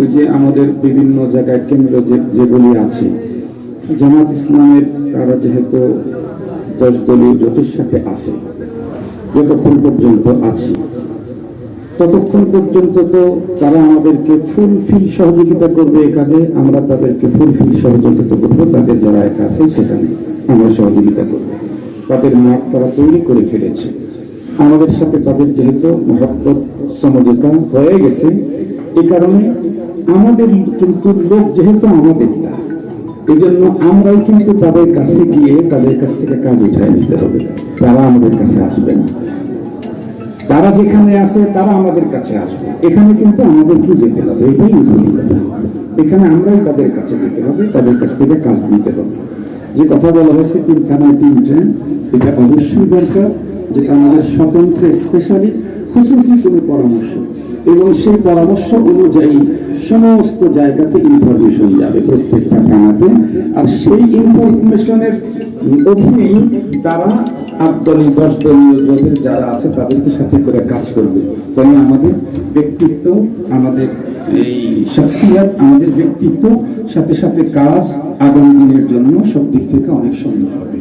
ওই যে আমাদের বিভিন্ন জায়গায় কেন্দ্র যেগুলি আছে, জামাত ইসলামের তারা যেহেতু দশ দলীয় জোটের সাথে আছে, যতক্ষণ পর্যন্ত আছি, ততক্ষণ পর্যন্ত তো তারা আমাদেরকে ফুলফিল সহযোগিতা করবে এ কাজে, আমরা তাদেরকে ফুলফিল সহযোগিতা করব, তাদের যারা একা আছে সেখানে আমরা সহযোগিতা করব। তাদের মাঠ তারা তৈরি করে ফেলেছে। আমাদের সাথে তাদের যেহেতু মহব্বত, সমঝোতা হয়ে গেছে, এ কারণে আমাদের কিন্তু লোক যেহেতু আমাদের এই জন্য আমরাই কিন্তু তাদের কাছে গিয়ে তাদের কাছ থেকে কাজ উঠায় নিতে হবে। তারা আমাদের কাছে আসবে না। তারা যেখানে আছে, তারা আমাদের কাছে আসবে। এখানে কিন্তু আমাদেরকে যেতে হবে, এটাই মুসলিমতা এখানে আমরাই তাদের কাছে যেতে হবে, তাদের কাছ থেকে কাজ নিতে হবে। যে কথা বলা হয়েছে, তিন থানায় তিন ট্রেন, এটা অবশ্যই দরকার, যেটা আমাদের স্বতন্ত্র স্পেশালি খুশুসি কোনো পরামর্শ এবং সেই পরামর্শ অনুযায়ী সমস্ত জায়গাতে ইনফরমেশন যাবে, প্রত্যেকটা থানাতে আর সেই ইনফরমেশনের অধীনেই তারা আট দলীয় দশ দলীয় জোটের যারা আছে, তাদেরকে সাথে করে কাজ করবে। তাই আমাদের ব্যক্তিত্ব, আমাদের এই শাখসিয়াত, আমাদের ব্যক্তিত্ব সাথে সাথে কাজ আগামী দিনের জন্য সব দিক থেকে অনেক সুন্দর হবে।